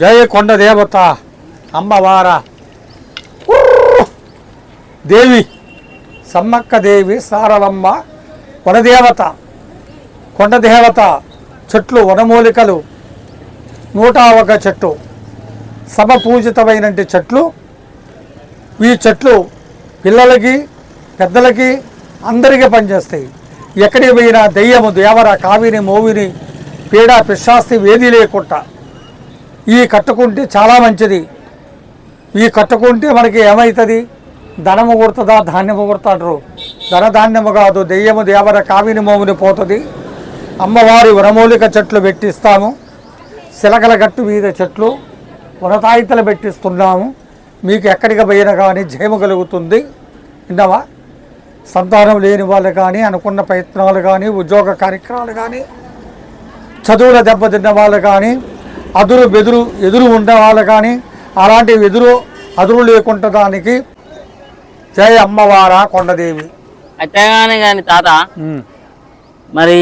జయ కొండ దేవత అమ్మవార దేవి సమ్మక్క దేవి సారలమ్మ వనదేవత కొండ దేవత చెట్లు వనమూలికలు నూట ఒక చెట్టు. సమపూజితమైన చెట్లు. ఈ చెట్లు పిల్లలకి పెద్దలకి అందరికీ పనిచేస్తాయి. ఎక్కడికి పోయినా దెయ్యము దేవర కావిని మోవిని పీడ పిశాస్తి వేది లేకుండా ఈ కట్టుకుంటే చాలా మంచిది. ఈ కట్టుకుంటే మనకి ఏమవుతుంది ధనము కొడుతుందా ధాన్యము కొడతాడు ధనధాన్యము కాదు దెయ్యము దేవర కావిని మోముని పోతుంది. అమ్మవారి వనమూలిక చెట్లు పెట్టిస్తాము. శిలకల గట్టు మీద చెట్లు వనతాయితలు పెట్టిస్తున్నాము. మీకు ఎక్కడికి పోయినా కానీ జయము కలుగుతుంది. విన్నావా? సంతానం లేని వాళ్ళు కానీ అనుకున్న ప్రయత్నాలు కానీ ఉద్యోగ కార్యక్రమాలు కానీ చదువుల దెబ్బతిన్న వాళ్ళు కానీ అదురు బెదురు ఎదురు ఉన్న వాళ్ళు కానీ అలాంటి ఎదురు అదురు లేకుండా దానికి జయ అమ్మవారా కొండదేవి. అయితే కానీ తాత. మరి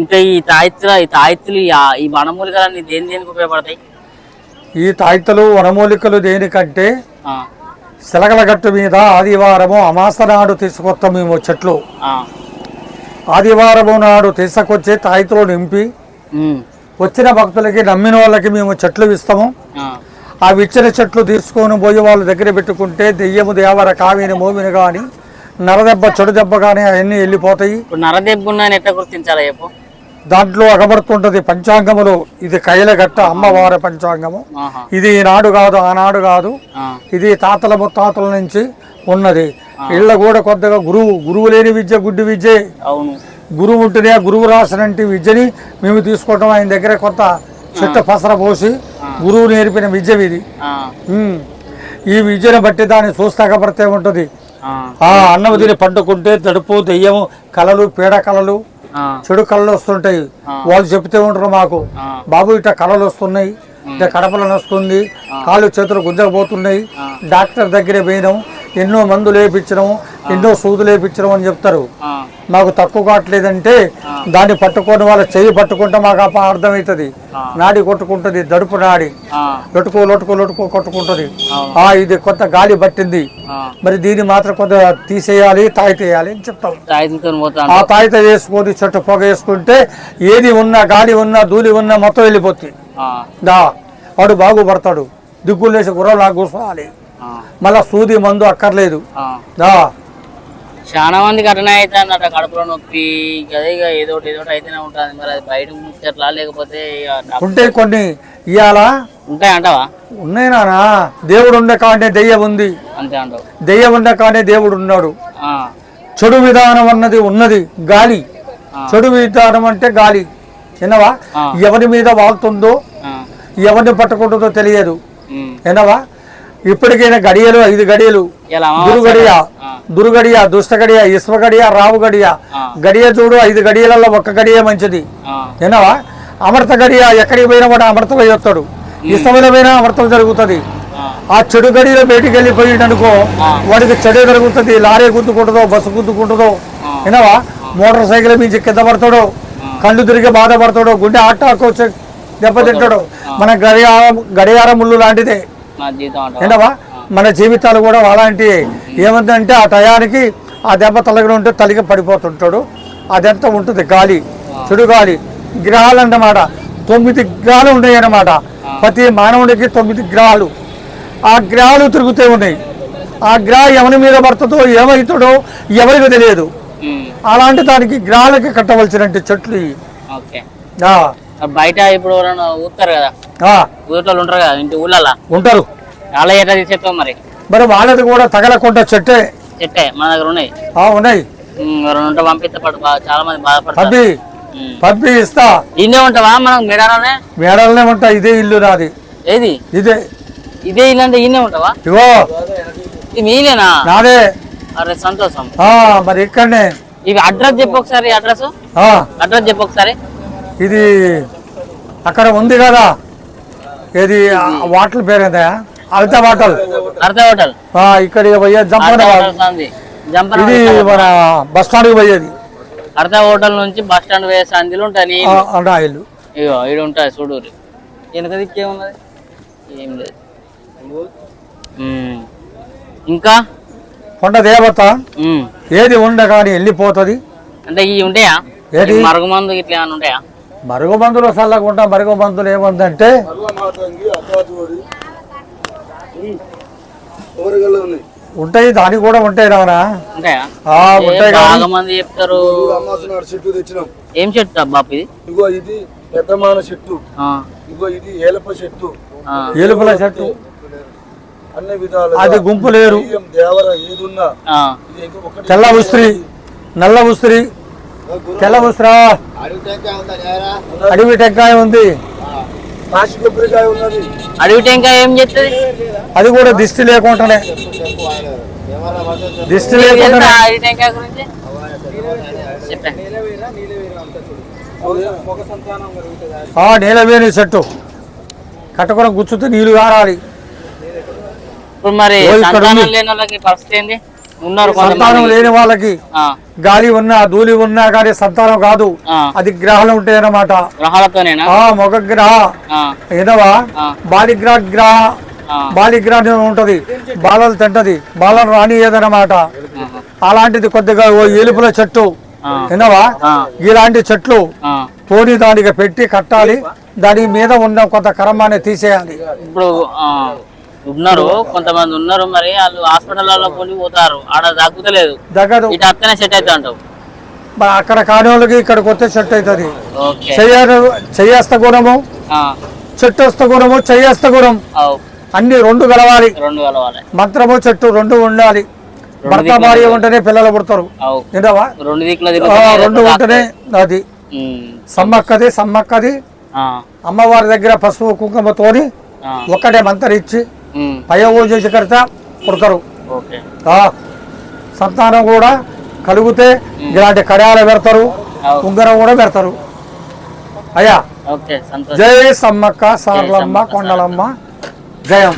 ఇంకా ఈ తాయిత్తులు ఈ తాయిత్తులు ఈ వనమూలికలన్నీ దేని దేనికి ఉపయోగపడతాయి? ఈ తాయితలు వనమూలికలు దేనికంటే శిలకల గట్టు మీద ఆదివారము అమాస నాడు తీసుకొస్తాం మేము చెట్లు. ఆదివారము నాడు తీసుకొచ్చి తాయితలు నింపి వచ్చిన భక్తులకి నమ్మిన వాళ్ళకి మేము చెట్లు ఇస్తాము. ఆ, విచ్చిన చెట్లు తీసుకొని పోయి వాళ్ళ దగ్గర పెట్టుకుంటే దెయ్యము దేవర కావిని మోమిని కానీ నరదెబ్బ చెడు దెబ్బ కానీ అవన్నీ వెళ్ళిపోతాయి. నరదెబ్బ ఉన్నాయని ఎట్లా గుర్తించాలా చెప్పు? దాంట్లో అగబడుతుంటది పంచాంగములు. ఇది కైల గట్ట అమ్మవారి పంచాంగము. ఇది ఈనాడు కాదు ఆనాడు కాదు. ఇది తాతల ముత్తాతల నుంచి ఉన్నది. ఇళ్ళ కూడా కొద్దిగా గురువు గురువు లేని విద్య గుడ్డి విద్యే. అవును. గురువు ఉంటేనే గురువు రాసినంటి విద్యని మేము తీసుకోవటం ఆయన దగ్గర కొంత చెట్టు పసర పోసి గురువు నేర్పిన విద్య ఇది. ఈ విద్యను బట్టి దాన్ని చూస్తాకపడితే ఉంటుంది. ఆ, అన్నం తిని పండుకుంటే తడుపు దెయ్యము కళలు పీడ కళలు చెడు కళలు వస్తుంటాయి. వాళ్ళు చెప్తే ఉంటారు మాకు. బాబు ఇట్లా కళలు వస్తున్నాయి. కడపలను వస్తుంది. కాళ్ళు చేతులు గుంజకపోతున్నాయి. డాక్టర్ దగ్గర పోయినాం. ఎన్నో మందులు వేయించడం ఎన్నో సూదులు వేయించడం అని చెప్తారు. మాకు తక్కువ కావట్లేదంటే దాన్ని పట్టుకొని వాళ్ళ చెయ్యి పట్టుకుంటే మాకు అప్ప అర్థమవుతుంది. నాడి కొట్టుకుంటుంది దడుపు నాడి. ఆ, లొటుకో లొటుకో లొటుకో కొట్టుకుంటుంది. ఆ ఇది కొత్త గాలి పట్టింది. మరి దీన్ని మాత్రం కొంత తీసేయాలి తాయితేయాలి అని చెప్తాం. ఆ తాయిత వేసుకొని చెట్టు పొగ వేసుకుంటే ఏది ఉన్నా గాలి ఉన్నా ధూళి ఉన్నా మొత్తం వెళ్ళిపోతుంది దా వాడు బాగుపడతాడు. దిగ్గులేసి గుర్రలా కూర్చోవాలి. ఆ, మళ్ళా సూది మందు అక్కర్లేదు. చాలా మందికి అట్లనే అయితే అన్నట్టు కడుపులో నొప్పి అదే ఇక ఏదో ఏదో అయితేనే ఉంటుంది. మరి అది బయట ముచ్చట్లా లేకపోతే ఉంటే కొన్ని ఇవాళ ఉంటాయి అంటావా? ఉన్నాయి నానా దేవుడు ఉండే కానే దెయ్యం ఉంది. అంతే అంటావు. దెయ్యం ఉండే కానే దేవుడు ఉన్నాడు. చెడు విధానం అన్నది ఉన్నది గాలి. చెడు విధానం అంటే గాలి. విన్నవా? ఆ. ఎవరి మీద వాళ్తుందో ఎవరిని పట్టుకుంటుందో తెలియదు. ఉమ్. ఇప్పటికైనా గడియలు ఐదు గడియలు. దురుగడియ దురుగడియ దుష్టగడియ గడియ రావు గడియ. గడియ చూడు ఐదు గడియలలో ఒక్క గడియ మంచిది. విన్నావా? అమృత గడియ ఎక్కడికి పోయినా కూడా అమృతం అయ్యొస్తాడు ఇష్టమైన పోయినా అమృతం జరుగుతుంది. ఆ, చెడు గడియలో బయటికి వెళ్ళిపోయిండు అనుకో. వాడికి చెడు జరుగుతుంది. లారీ గుద్దుకుంటుందో బస్సు గుద్దుకుంటుందో. విన్నావా? మోటార్ సైకిల్ మించి కింద పడతాడు. కళ్ళు తిరిగి బాధపడతాడు. గుండె వచ్చి దెబ్బతింటాడు. మన గడియారం గడియారం ముళ్ళు లాంటిదే. ఏంటవా మన జీవితాలు కూడా అలాంటి ఏముందంటే ఆ టయానికి ఆ దెబ్బ తలగడం ఉంటే తలిగి పడిపోతుంటాడు. అదంతా ఉంటుంది గాలి చెడు గాలి గ్రహాలు అన్నమాట తొమ్మిది గ్రహాలు ఉన్నాయి అన్నమాట ప్రతి మానవుడికి తొమ్మిది గ్రహాలు. ఆ గ్రహాలు తిరుగుతూ ఉన్నాయి. ఆ గ్రహం ఎవరి మీద పడుతుందో ఏమవుతాడో ఎవరికి తెలియదు. అలాంటి దానికి గ్రహాలకి కట్టవలసిన చెట్లు బయట ఇప్పుడు ఎవరైనా ఊతారు కదా? ఊరిలో ఉంటారు కదా ఇంటి ఊళ్ళల్లో? ఉంటారు. అలా ఎట్లా తీసేస్తాం మరి? మరి వాళ్ళది కూడా తగలకుండా చెట్టే. చెట్టే మన దగ్గర ఉన్నాయి. ఉన్నాయి. ఉంటే పంపిస్తే పడు చాలా మంది బాధపడతారు. ఇస్తా. ఇన్నే ఉంటావా మనం మేడారానే? మేడలనే ఉంటా ఇదే ఇల్లు నాది. ఏది? ఇదే. ఇదే ఇల్లు అంటే ఈయనే ఉంటావా? నాదే. అరే సంతోషం. ఆ మరి ఇక్కడనే. ఇవి అడ్రస్ చెప్పు ఒకసారి అడ్రస్? అడ్రస్ చెప్పు ఒకసారి. ఇది అక్కడ ఉంది కదా? ఆ వాటర్ పేరు ఏందా అల్తా వాటర్. హోటల్ ఆ, ఇక్కడ పోయే జంపన ఇది మన బస్ స్టాండ్కి పోయేది. అర్ధ హోటల్ నుంచి బస్ స్టాండ్ పోయే సందిలో ఉంటాయి నీ ఆ, అన్నా ఇల్లు. ఇగో ఈడు ఉంటాయి చూడు వెనక ఏం లేదు. ఇంకా? కొండ దేవత. ఏది ఉండగాని వెళ్ళిపోతుంది. అంటే ఇవి ఉంటాయా? ఏది? ఈ మరుగు మందు ఇట్లా ఏమైనా ఉంటాయా? మరుగు మందులు చల్లకుండా మరుగు మందులు ఏముందంటే? ఉంటాయి దానికి కూడా ఉంటాయి రానా ఉంటాయా? మంది చెప్తారు. చెట్టు తెచ్చినాం. ఏం చెప్తా బాపు ఇది? ఇగో ఇది పెద్దమాన చెట్టు. ఆ, ఇగో ఇది ఏలప చెట్టు. ఆ, ఏలుపుల చెట్టు? అన్ని విధాలు అది గుంపు లేరు. దేవర ఏదున్నా తెల్ల ఉసిరి నల్ల ఉసిరి తెల్ల ఉసిరా అడవి టెంకాయ ఉంది అడవి టెంకాయ ఏం చెప్తుంది అది కూడా దిష్టి లేకుండానే దిష్టి ఆ నీలవేణి చెట్టు. కట్టుకుని గుచ్చుతూ నీళ్ళు కారాలి ఇప్పుడు మరి. లేని వాళ్ళకి పరిస్థితి ఏంది? ఉన్నారు సంతానం లేని వాళ్ళకి గాలి ఉన్నా ధూళి ఉన్నా కానీ సంతానం కాదు. అది గ్రహాలు ఉంటాయి అన్నమాట ఆ మొగ గ్రహ ఏదవా. బాలిగ్రహ గ్రహ బాలిగ్రహం ఉంటది. బాలలు తింటది. బాలను రానియదన్నమాట ఆహా, అలాంటిది కొద్దిగా ఓ ఏలుపుల చెట్టు. ఆ. ఇలాంటి చెట్లు. తోని దానికి పెట్టి కట్టాలి. దాని మీద ఉన్న కొంత కర్మాన్ని తీసేయాలి. ఇప్పుడు ఉన్నారు కొంతమంది ఉన్నారు మరి వాళ్ళు హాస్పిటల్లో కొని పోతారు. ఆడ తగ్గుతలేదు. ఇటు అత్తనే సెట్ అవుతా అంటావు. అక్కడ కాని వాళ్ళకి ఇక్కడికి వస్తే చెట్టు అవుతుంది. చెయ్యస్త గుణము ఆ, చెట్టస్త గుణము చెయ్యస్త గుణం. అన్ని రెండు కలవాలి. రెండు మంత్రము చెట్టు రెండు ఉండాలి. భర్త భార్య ఉంటేనే పిల్లలు పుడతారు. రెండు ఉంటేనే అది. సమ్మక్కది సమ్మక్కది. అమ్మవారి దగ్గర పసుపు కుంకుమతోని ఒక్కటే మంతరిచ్చి పయోగం చేసి కడితే పుడతారు సంతానం కూడా కలిగితే ఇలాంటి కడాలు పెడతారు. ఉంగరం కూడా పెడతారు. అయ్యా. జై సమ్మక్క సార్లమ్మ కొండలమ్మ జయం.